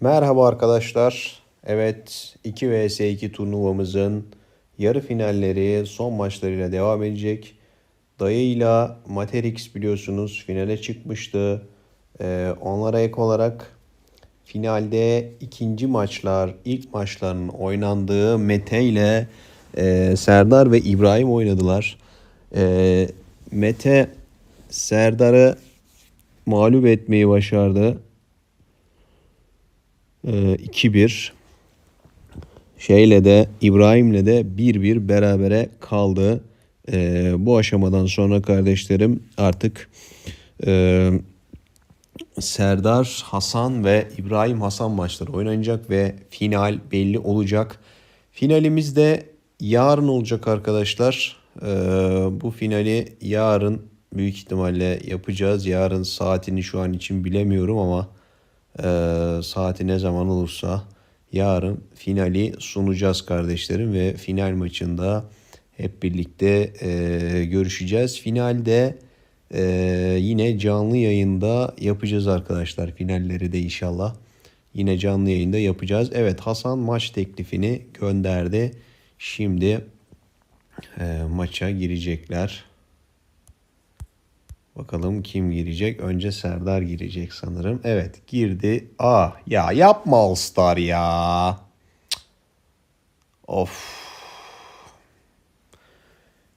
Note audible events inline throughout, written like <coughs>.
Merhaba arkadaşlar. Evet 2 vs 2 turnuvamızın yarı finalleri son maçlarıyla devam edecek. Dayıyla Materix biliyorsunuz finale çıkmıştı. Ee, onlara ek olarak finalde ikinci maçlar, ilk maçların oynandığı Mete ile e, Serdar ve İbrahim oynadılar. E, Mete Serdar'ı mağlup etmeyi başardı. Ee, 2-1. Şeyle de İbrahim'le de 1-1 berabere kaldı. Ee, bu aşamadan sonra kardeşlerim artık e, Serdar Hasan ve İbrahim Hasan maçları oynanacak ve final belli olacak. Finalimiz de yarın olacak arkadaşlar. Ee, bu finali yarın büyük ihtimalle yapacağız. Yarın saatini şu an için bilemiyorum ama e, saati ne zaman olursa yarın finali sunacağız kardeşlerim ve final maçında hep birlikte e, görüşeceğiz. Finalde e, yine canlı yayında yapacağız arkadaşlar finalleri de inşallah. Yine canlı yayında yapacağız. Evet Hasan maç teklifini gönderdi. Şimdi e, maça girecekler. Bakalım kim girecek? Önce Serdar girecek sanırım. Evet girdi. Ah ya yapma All Star ya. Of.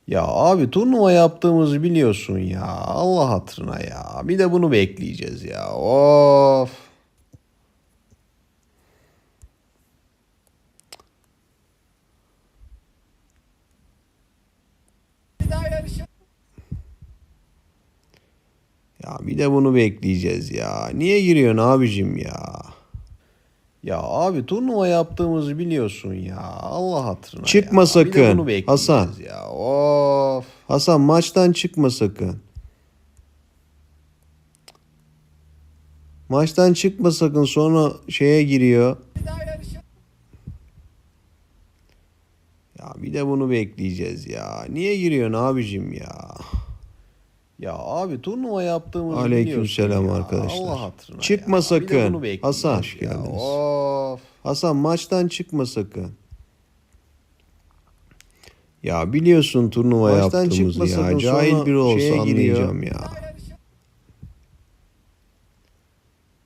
Ya abi turnuva yaptığımızı biliyorsun ya. Allah hatırına ya. Bir de bunu bekleyeceğiz ya. Of. Ya bir de bunu bekleyeceğiz ya. Niye giriyorsun abicim ya? Ya abi turnuva yaptığımızı biliyorsun ya. Allah hatırına Çıkma ya. Bir de sakın, bunu Hasan. Ya. Of. Hasan maçtan çıkma sakın. Maçtan çıkma sakın sonra şeye giriyor. Ya bir de bunu bekleyeceğiz ya. Niye giriyorsun abicim ya? Ya abi turnuva yaptığımızı Aleykümselam ya. arkadaşlar. Allah hatırına Çıkma ya. sakın. Hasan, hoş geldiniz. Of. Hasan maçtan çıkma sakın. Ya biliyorsun turnuva Maçtan yaptığımızı ya. sakın, Cahil sonra biri olsa anlayacağım ya.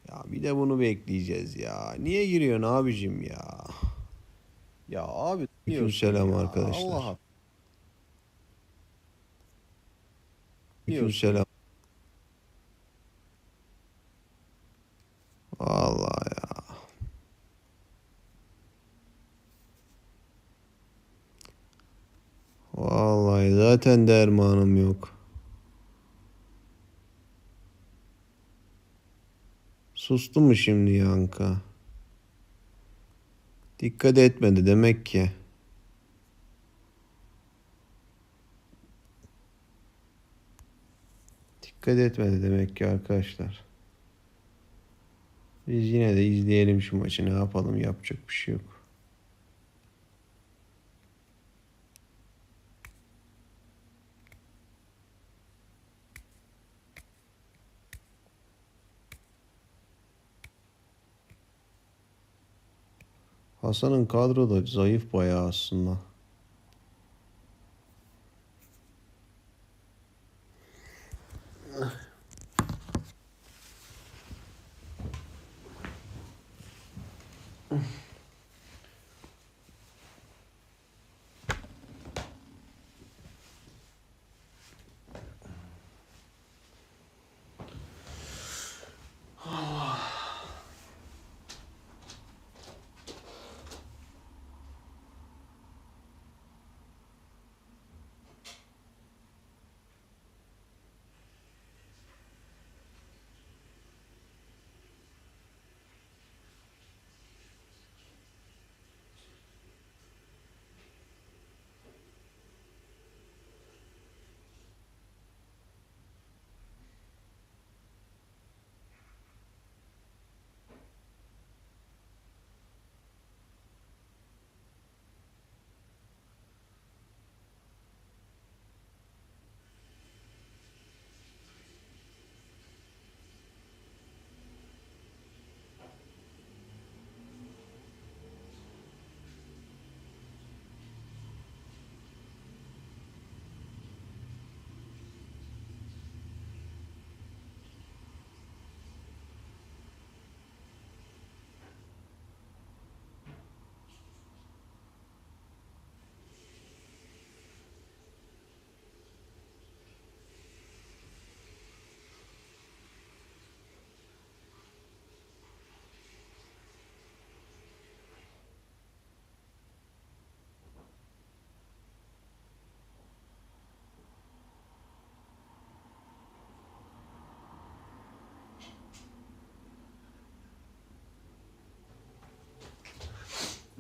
Ya bir de bunu bekleyeceğiz ya. Niye giriyorsun abicim ya? Ya abi Aleykümselam arkadaşlar. Allah Aleykümselam. Vallahi ya. Vallahi zaten dermanım yok. Sustu mu şimdi Yanka? Dikkat etmedi demek ki. Dikkat etmedi demek ki arkadaşlar. Biz yine de izleyelim şu maçı. Ne yapalım? Yapacak bir şey yok. Hasan'ın kadroda zayıf bayağı aslında. mm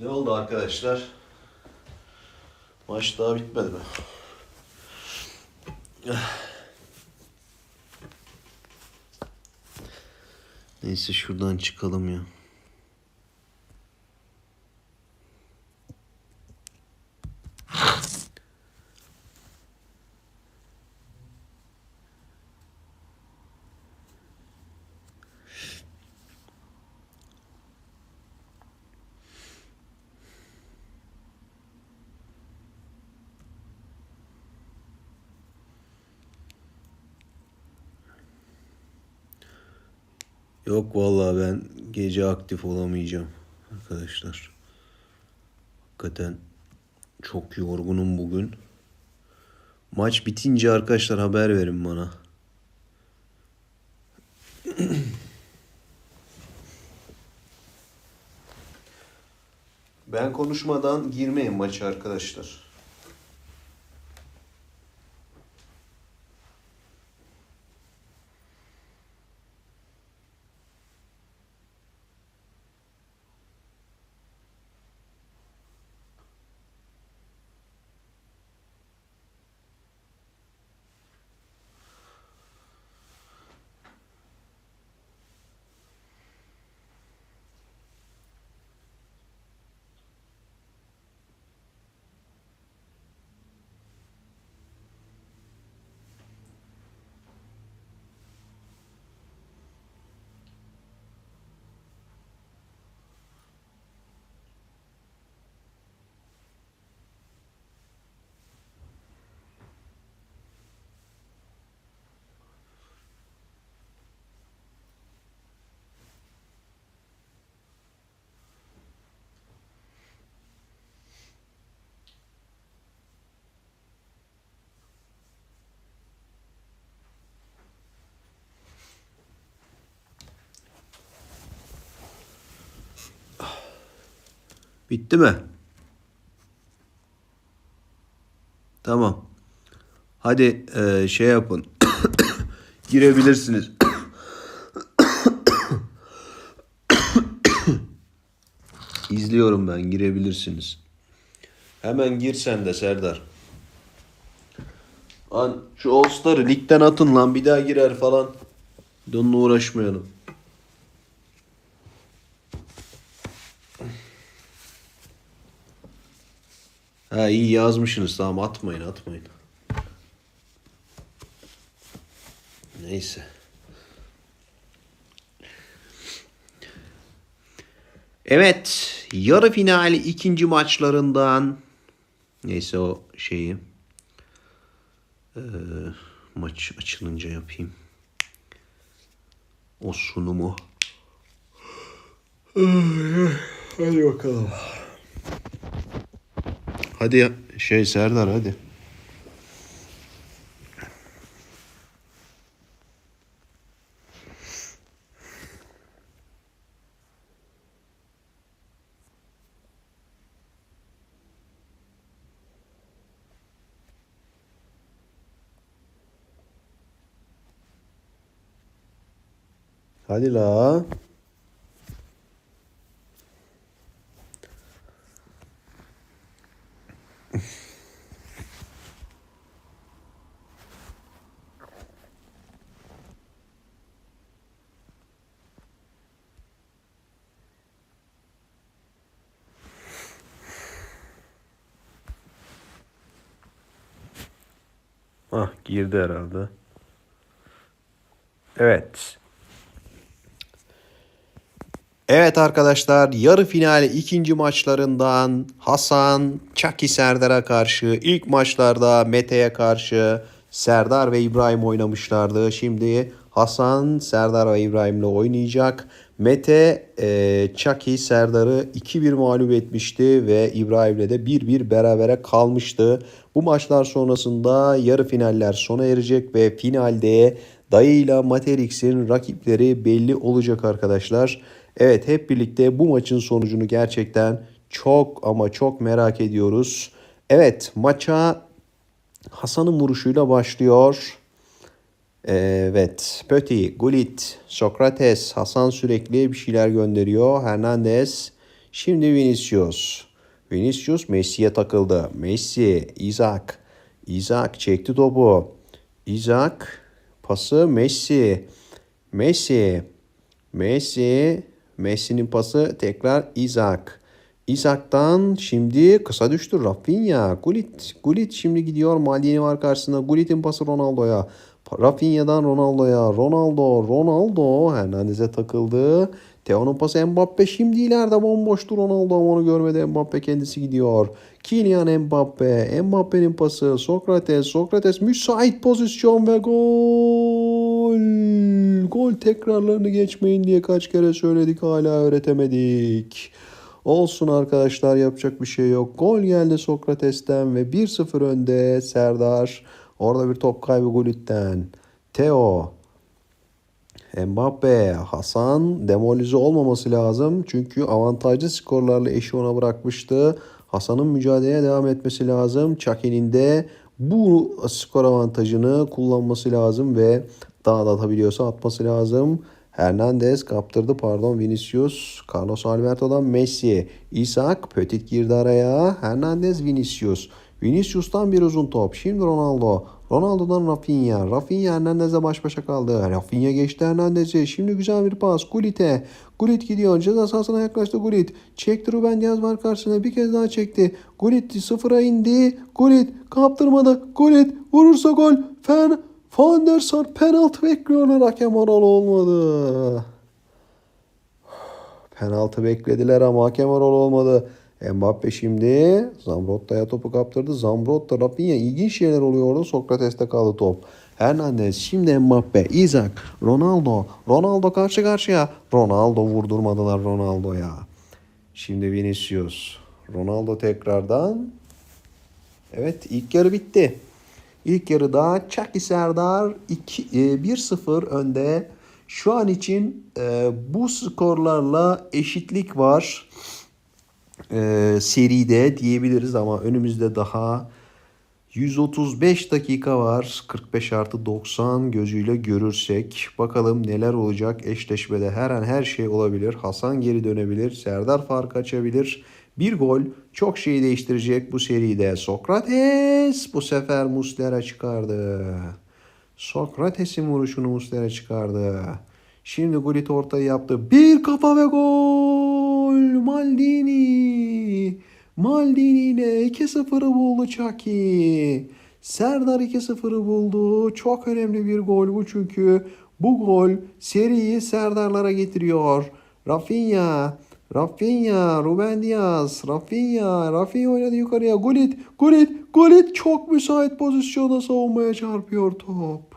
Ne oldu arkadaşlar? Maç daha bitmedi mi? Neyse şuradan çıkalım ya. Yok vallahi ben gece aktif olamayacağım arkadaşlar. Hakikaten çok yorgunum bugün. Maç bitince arkadaşlar haber verin bana. Ben konuşmadan girmeyin maça arkadaşlar. Bitti mi? Tamam. Hadi eee, şey yapın. <coughs> Girebilirsiniz. <coughs> İzliyorum ben. Girebilirsiniz. Hemen gir sen de Serdar. Lan şu All Star'ı ligden atın lan. Bir daha girer falan. Onunla uğraşmayalım. Ha iyi yazmışsınız tamam atmayın atmayın. Neyse. Evet yarı finali ikinci maçlarından neyse o şeyi eee, maç açılınca yapayım. O sunumu. Hadi bakalım. Hadi ya şey Serdar hadi. Hadi la. Ah girdi herhalde. Evet. Evet arkadaşlar yarı finali ikinci maçlarından Hasan Çaki Serdar'a karşı ilk maçlarda Mete'ye karşı Serdar ve İbrahim oynamışlardı. Şimdi Hasan Serdar ve İbrahim'le oynayacak. Mete e, Çaki Serdar'ı 2-1 mağlup etmişti ve İbrahim'le de 1-1 berabere kalmıştı. Bu maçlar sonrasında yarı finaller sona erecek ve finalde Dayı ile Materix'in rakipleri belli olacak arkadaşlar. Evet hep birlikte bu maçın sonucunu gerçekten çok ama çok merak ediyoruz. Evet maça Hasan'ın vuruşuyla başlıyor. Evet. Pöti, Gullit, Sokrates, Hasan sürekli bir şeyler gönderiyor. Hernandez Şimdi Vinicius. Vinicius Messi'ye takıldı. Messi, Isaac. Isaac çekti topu. Isaac pası Messi. Messi. Messi. Messi'nin pası tekrar Isaac. Isaac'tan şimdi kısa düştü Rafinha. Gullit. Gullit şimdi gidiyor. Maldini var karşısında. Gullit'in pası Ronaldo'ya. Rafinha'dan Ronaldo'ya. Ronaldo. Ronaldo. Hernandez'e takıldı. Teo'nun pası Mbappe. Şimdi ileride bomboştu Ronaldo ama onu görmedi. Mbappe kendisi gidiyor. Kylian Mbappe. Mbappe'nin pası. Sokrates. Sokrates müsait pozisyon ve gol. Gol tekrarlarını geçmeyin diye kaç kere söyledik hala öğretemedik. Olsun arkadaşlar yapacak bir şey yok. Gol geldi Sokrates'ten ve 1-0 önde Serdar. Orada bir top kaybı Gullit'ten. Theo. Mbappe, Hasan demolize olmaması lazım. Çünkü avantajlı skorlarla eşi ona bırakmıştı. Hasan'ın mücadeleye devam etmesi lazım. Çaki'nin de bu skor avantajını kullanması lazım ve daha da atabiliyorsa atması lazım. Hernandez kaptırdı pardon Vinicius. Carlos Alberto'dan Messi. Isaac Petit girdi araya. Hernandez Vinicius. Vinicius'tan bir uzun top. Şimdi Ronaldo. Ronaldo'dan Rafinha. Rafinha Hernandez'le baş başa kaldı. Rafinha geçti Hernandez'i. Şimdi güzel bir pas. Gullit'e. Gullit gidiyor. Ceza sahasına yaklaştı Gullit. Çekti Ruben Diaz var karşısına. Bir kez daha çekti. Gullit sıfıra indi. Gullit kaptırmadı. Gullit vurursa gol. Fen Van der Sar penaltı bekliyorlar. Hakem oral olmadı. <sighs> Penaltı beklediler ama hakem oral olmadı. Mbappe şimdi Zambrotta'ya topu kaptırdı. Zambrotta, Rafinha ilginç şeyler oluyor orada. Sokrates'te kaldı top. Hernandez, şimdi Mbappe, Isaac, Ronaldo. Ronaldo karşı karşıya. Ronaldo vurdurmadılar Ronaldo'ya. Şimdi Vinicius. Ronaldo tekrardan. Evet ilk yarı bitti. İlk yarıda Çaki Serdar 2 e, 1-0 önde. Şu an için e, bu skorlarla eşitlik var e, seride diyebiliriz ama önümüzde daha 135 dakika var. 45 artı 90 gözüyle görürsek bakalım neler olacak eşleşmede her an her şey olabilir. Hasan geri dönebilir. Serdar fark açabilir. Bir gol çok şeyi değiştirecek bu seride. Sokrates bu sefer Muslera çıkardı. Sokrates'in vuruşunu Muslera çıkardı. Şimdi Gullit ortayı yaptı. Bir kafa ve gol. Maldini. Maldini ile 2-0'ı buldu Chucky. Serdar 2-0'ı buldu. Çok önemli bir gol bu çünkü. Bu gol seriyi Serdarlara getiriyor. Rafinha. Rafinha, Ruben Diaz, Rafinha, Rafinha oynadı yukarıya. Gullit, Gullit, Gullit çok müsait pozisyona savunmaya çarpıyor top.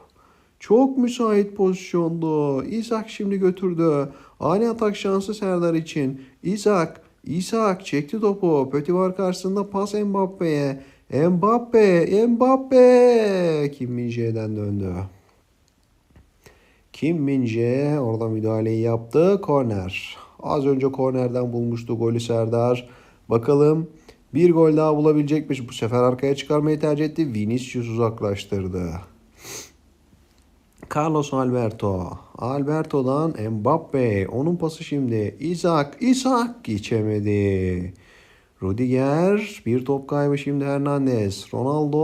Çok müsait pozisyondu. Isaac şimdi götürdü. Ani atak şansı Serdar için. Isaac, Isaac çekti topu. Pötü var karşısında pas Mbappe'ye. Mbappe, Mbappe. Kim Min-jae'den döndü. Kim Min-jae orada müdahaleyi yaptı. Korner. Az önce kornerden bulmuştu golü Serdar. Bakalım bir gol daha bulabilecekmiş. Bu sefer arkaya çıkarmayı tercih etti. Vinicius uzaklaştırdı. Carlos Alberto. Alberto'dan Mbappe. Onun pası şimdi. Isaac. Isaac geçemedi. Rudiger. Bir top kaybı şimdi Hernandez. Ronaldo.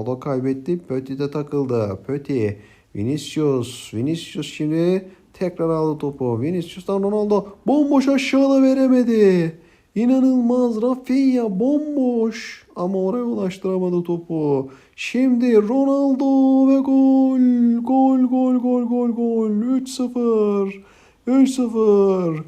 O da kaybetti. Petit'e takıldı. Petit. Vinicius. Vinicius şimdi tekrar aldı topu. Vinicius'tan Ronaldo. Bomboş aşağıda veremedi. İnanılmaz Rafinha bomboş ama oraya ulaştıramadı topu. Şimdi Ronaldo ve gol. Gol gol gol gol gol. 3-0. 3-0.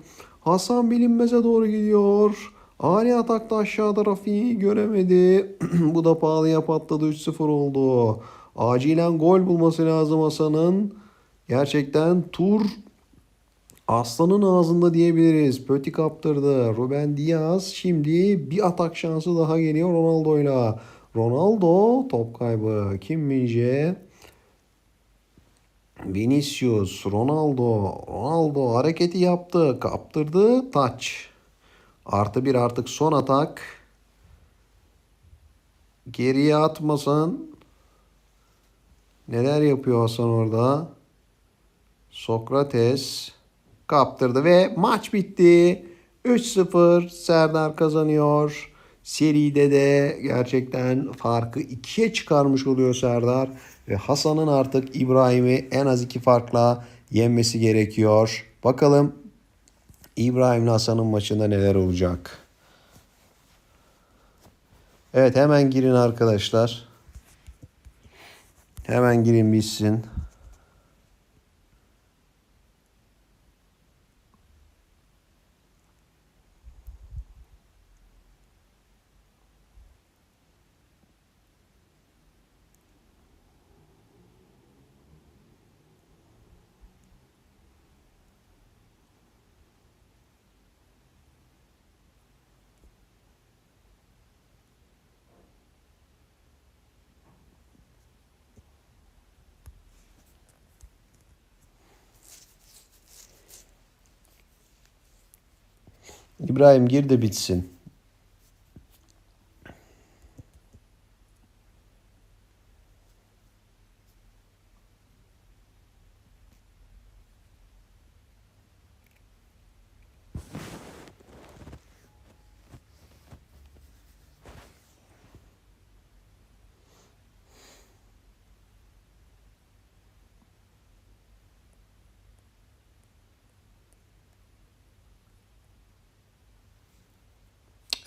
Hasan bilinmeze doğru gidiyor. Ani atakta aşağıda Rafinha'yı göremedi. <clears throat> Bu da pahalıya patladı 3-0 oldu. Acilen gol bulması lazım Hasan'ın. Gerçekten tur Aslanın ağzında diyebiliriz. Pöti kaptırdı. Ruben Diaz şimdi bir atak şansı daha geliyor Ronaldo'yla. Ronaldo top kaybı. Kim Minje? Vinicius, Ronaldo, Ronaldo hareketi yaptı, kaptırdı, taç. Artı bir artık son atak. Geriye atmasın. Neler yapıyor Hasan orada? Sokrates kaptırdı ve maç bitti. 3-0 Serdar kazanıyor. Seride de gerçekten farkı ikiye çıkarmış oluyor Serdar. Ve Hasan'ın artık İbrahim'i en az iki farkla yenmesi gerekiyor. Bakalım İbrahim'le Hasan'ın maçında neler olacak. Evet hemen girin arkadaşlar. Hemen girin bitsin. İbrahim gir de bitsin.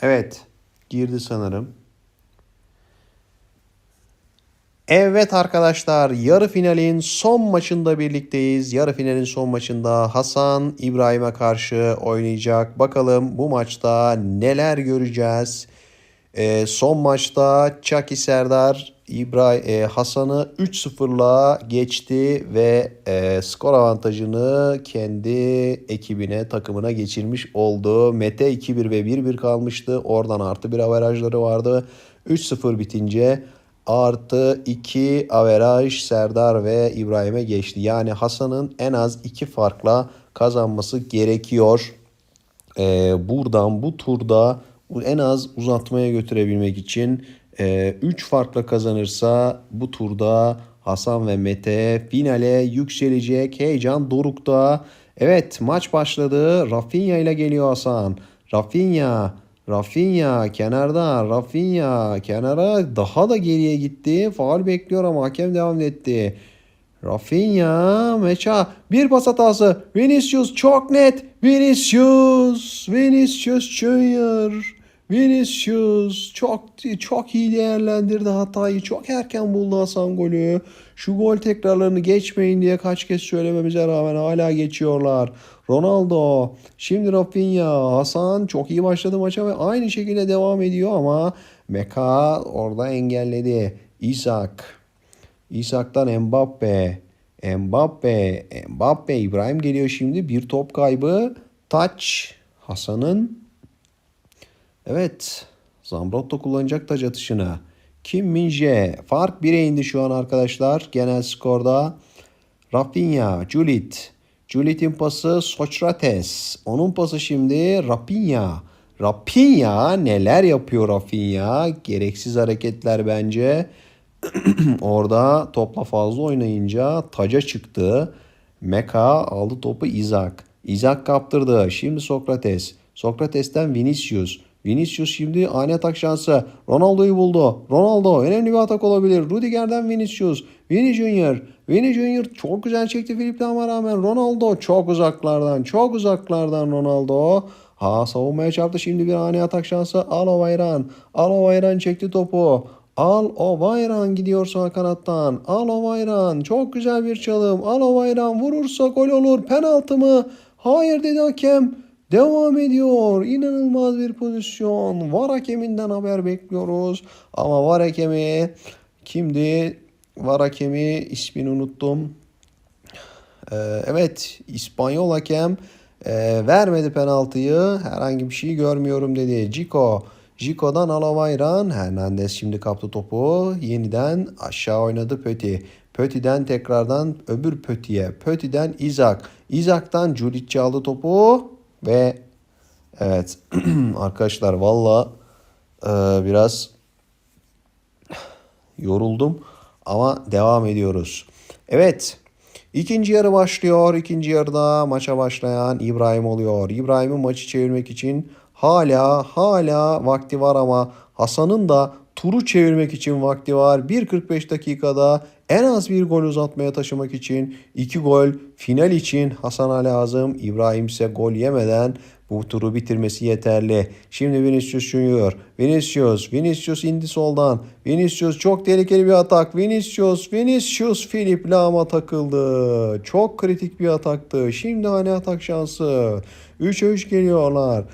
Evet. Girdi sanırım. Evet arkadaşlar yarı finalin son maçında birlikteyiz. Yarı finalin son maçında Hasan İbrahim'e karşı oynayacak. Bakalım bu maçta neler göreceğiz. Ee, son maçta Çaki Serdar İbrahim e, Hasan'ı 3-0'la geçti ve e, skor avantajını kendi ekibine, takımına geçirmiş oldu. Mete 2-1 ve 1-1 kalmıştı. Oradan artı bir averajları vardı. 3-0 bitince artı 2 averaj Serdar ve İbrahim'e geçti. Yani Hasan'ın en az 2 farkla kazanması gerekiyor. Ee, buradan bu turda en az uzatmaya götürebilmek için 3 farkla kazanırsa bu turda Hasan ve Mete finale yükselecek. Heyecan dorukta. Evet maç başladı. Rafinha ile geliyor Hasan. Rafinha Rafinha kenarda Rafinha kenara daha da geriye gitti. Faul bekliyor ama hakem devam etti. Rafinha, Meça, bir pas hatası. Vinicius çok net. Vinicius, Vinicius Junior. Vinicius çok çok iyi değerlendirdi hatayı. Çok erken buldu Hasan golü. Şu gol tekrarlarını geçmeyin diye kaç kez söylememize rağmen hala geçiyorlar. Ronaldo, şimdi Rafinha, Hasan çok iyi başladı maça ve aynı şekilde devam ediyor ama Meka orada engelledi. Isak, İshak'tan Mbappe. Mbappe. Mbappe. İbrahim geliyor şimdi. Bir top kaybı. Taç. Hasan'ın. Evet. Zambrotta kullanacak taç atışını. Kim Minje. Fark 1'e indi şu an arkadaşlar. Genel skorda. Rafinha. Julit. Julit'in pası Sokrates. Onun pası şimdi Rafinha. Rafinha neler yapıyor Rafinha? Gereksiz hareketler bence. <clears throat> Orada topla fazla oynayınca taca çıktı. Meka aldı topu Izak. Izak kaptırdı. Şimdi Sokrates. Sokrates'ten Vinicius. Vinicius şimdi ani atak şansı. Ronaldo'yu buldu. Ronaldo önemli bir atak olabilir. Rudiger'den Vinicius. Vini Junior. Vini Junior çok güzel çekti Filip Lam'a rağmen. Ronaldo çok uzaklardan. Çok uzaklardan Ronaldo. Ha savunmaya çarptı şimdi bir ani atak şansı. Alo Bayran. Alo Bayran çekti topu. Al o Bayran gidiyor sağ kanattan. Al o Bayran. Çok güzel bir çalım. Al o Bayran vurursa gol olur. Penaltı mı? Hayır dedi hakem. Devam ediyor. İnanılmaz bir pozisyon. Var hakeminden haber bekliyoruz. Ama var hakemi kimdi? Var hakemi ismini unuttum. Ee, evet İspanyol hakem e, vermedi penaltıyı. Herhangi bir şey görmüyorum dedi. Cico. Jico'dan Alavayran. Hernandez şimdi kaptı topu. Yeniden aşağı oynadı Pöti. Pöti'den tekrardan öbür Pöti'ye. Pöti'den Izak. Izak'tan Judic'i aldı topu. Ve evet <clears throat> arkadaşlar valla e, biraz yoruldum. Ama devam ediyoruz. Evet İkinci yarı başlıyor. İkinci yarıda maça başlayan İbrahim oluyor. İbrahim'in maçı çevirmek için hala hala vakti var ama Hasan'ın da turu çevirmek için vakti var. 1.45 dakikada en az bir gol uzatmaya taşımak için 2 gol final için Hasan'a lazım. İbrahim ise gol yemeden bu turu bitirmesi yeterli. Şimdi Vinicius Junior. Vinicius. Vinicius indi soldan. Vinicius çok tehlikeli bir atak. Vinicius. Vinicius Filip Lama takıldı. Çok kritik bir ataktı. Şimdi hani atak şansı. 3'e 3 geliyorlar.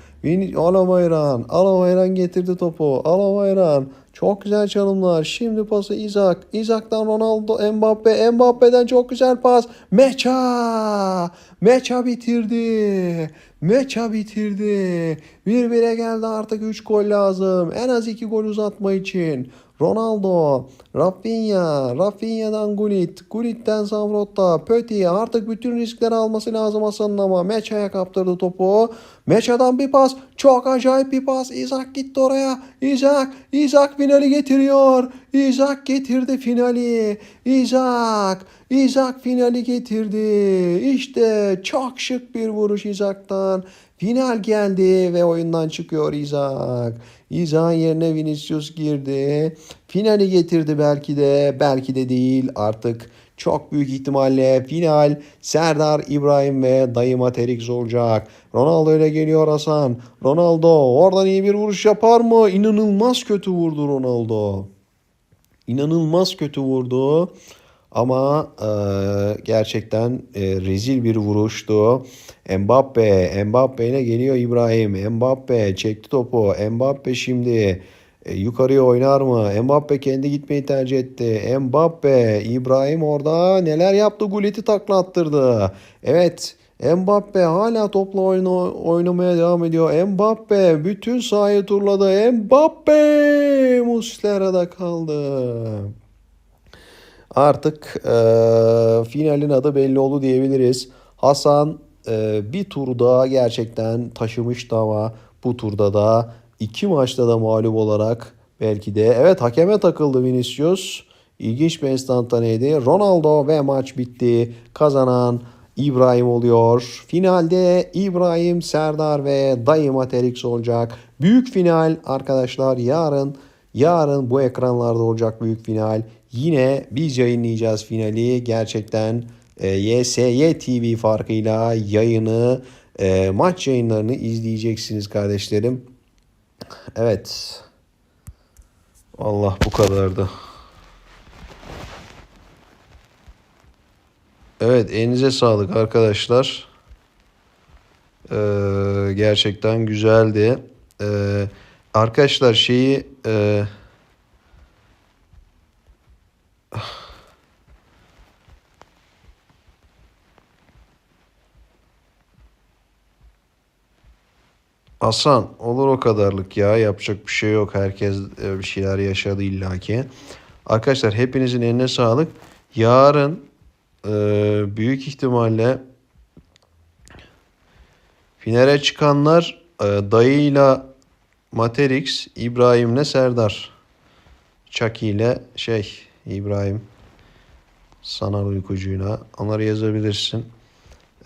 Alamayran. Alamayran getirdi topu. Alamayran. Çok güzel çalımlar. Şimdi pası Isaac. Isaac'tan Ronaldo, Mbappe. Mbappe'den çok güzel pas. Meça. Meça bitirdi. Meça bitirdi. Bir bire geldi artık 3 gol lazım. En az 2 gol uzatma için. Ronaldo, Rafinha, Rafinha'dan Gullit, Gullit'ten Samrotta, Pöti artık bütün riskleri alması lazım Hasan'ın ama Meça'ya kaptırdı topu. Meça'dan bir pas, çok acayip bir pas. Isaac gitti oraya. Isaac, Isaac finali getiriyor. Isaac getirdi finali. Isaac, Isaac finali getirdi. İşte çok şık bir vuruş Isaac'tan. Final geldi ve oyundan çıkıyor Isaac. Isaac'ın yerine Vinicius girdi. Finali getirdi belki de, belki de değil. Artık çok büyük ihtimalle final Serdar İbrahim ve Dayı Materix olacak. Ronaldo ile geliyor Hasan. Ronaldo oradan iyi bir vuruş yapar mı? İnanılmaz kötü vurdu Ronaldo. İnanılmaz kötü vurdu. Ama e, gerçekten e, rezil bir vuruştu. Mbappe, Mbappe ile geliyor İbrahim. Mbappe çekti topu. Mbappe şimdi e, yukarıya oynar mı? Mbappe kendi gitmeyi tercih etti. Mbappe, İbrahim orada neler yaptı? Gulit'i taklattırdı. Evet, Mbappe hala topla oyunu oynamaya devam ediyor. Mbappe bütün sahayı turladı. Mbappe Muslera'da kaldı. Artık e, finalin adı belli oldu diyebiliriz. Hasan e, bir tur daha gerçekten taşımıştı ama bu turda da iki maçta da mağlup olarak belki de evet hakeme takıldı Vinicius. İlginç bir enstantaneydi. Ronaldo ve maç bitti. Kazanan İbrahim oluyor. Finalde İbrahim, Serdar ve Dayı Materix olacak. Büyük final arkadaşlar yarın yarın bu ekranlarda olacak büyük final. Yine biz yayınlayacağız finali. Gerçekten e, YSY TV farkıyla yayını e, maç yayınlarını izleyeceksiniz kardeşlerim. Evet. Allah bu kadardı. Evet elinize sağlık arkadaşlar. Ee, gerçekten güzeldi. Ee, arkadaşlar şeyi e, Hasan olur o kadarlık ya yapacak bir şey yok herkes e, bir şeyler yaşadı illaki. Arkadaşlar hepinizin eline sağlık. Yarın e, büyük ihtimalle finale çıkanlar e, dayıyla Materix, İbrahim'le Serdar. Chucky ile şey İbrahim sanal uykucuyla onları yazabilirsin.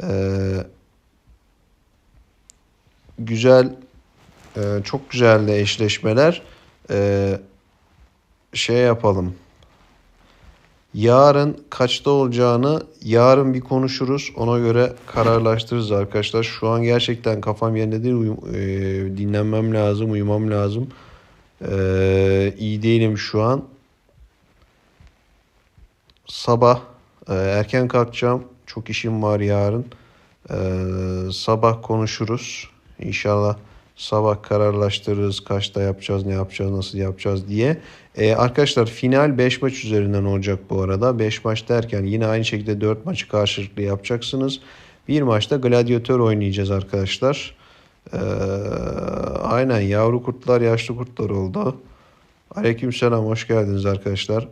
Ee, güzel e, çok güzel de eşleşmeler. Ee, şey yapalım. Yarın kaçta olacağını yarın bir konuşuruz. Ona göre kararlaştırırız arkadaşlar. Şu an gerçekten kafam yerinde değil. Uyum, e, dinlenmem lazım, uyumam lazım. Ee, iyi değilim şu an. Sabah e, erken kalkacağım. Çok işim var yarın. Ee, sabah konuşuruz. İnşallah sabah kararlaştırırız. Kaçta yapacağız, ne yapacağız, nasıl yapacağız diye. Ee, arkadaşlar final 5 maç üzerinden olacak bu arada. 5 maç derken yine aynı şekilde 4 maçı karşılıklı yapacaksınız. Bir maçta gladyatör oynayacağız arkadaşlar. Ee, aynen yavru kurtlar yaşlı kurtlar oldu. Aleykümselam hoş geldiniz arkadaşlar.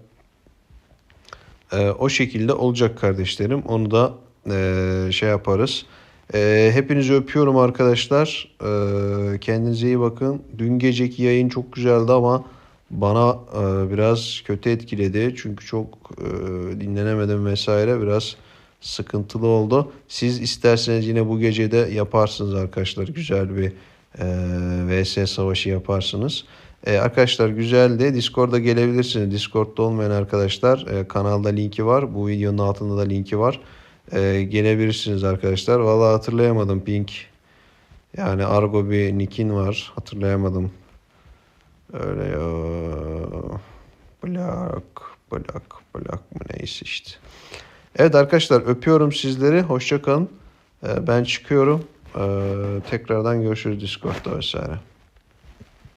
Ee, o şekilde olacak kardeşlerim. Onu da e, şey yaparız. E, hepinizi öpüyorum arkadaşlar. E, kendinize iyi bakın. Dün geceki yayın çok güzeldi ama bana e, biraz kötü etkiledi. Çünkü çok e, dinlenemedim vesaire. Biraz sıkıntılı oldu. Siz isterseniz yine bu gece de yaparsınız arkadaşlar. Güzel bir e, VS savaşı yaparsınız. E, arkadaşlar güzel de Discord'a gelebilirsiniz. Discord'da olmayan arkadaşlar kanalda linki var. Bu videonun altında da linki var. E, gelebilirsiniz arkadaşlar. Vallahi hatırlayamadım Pink. Yani Argo bir nickin var. Hatırlayamadım. Öyle ya. Black, Black, Black mı neyse işte. Evet arkadaşlar öpüyorum sizleri. Hoşça kalın. Ee, Ben çıkıyorum. Ee, Tekrardan görüşürüz Discord'da vesaire.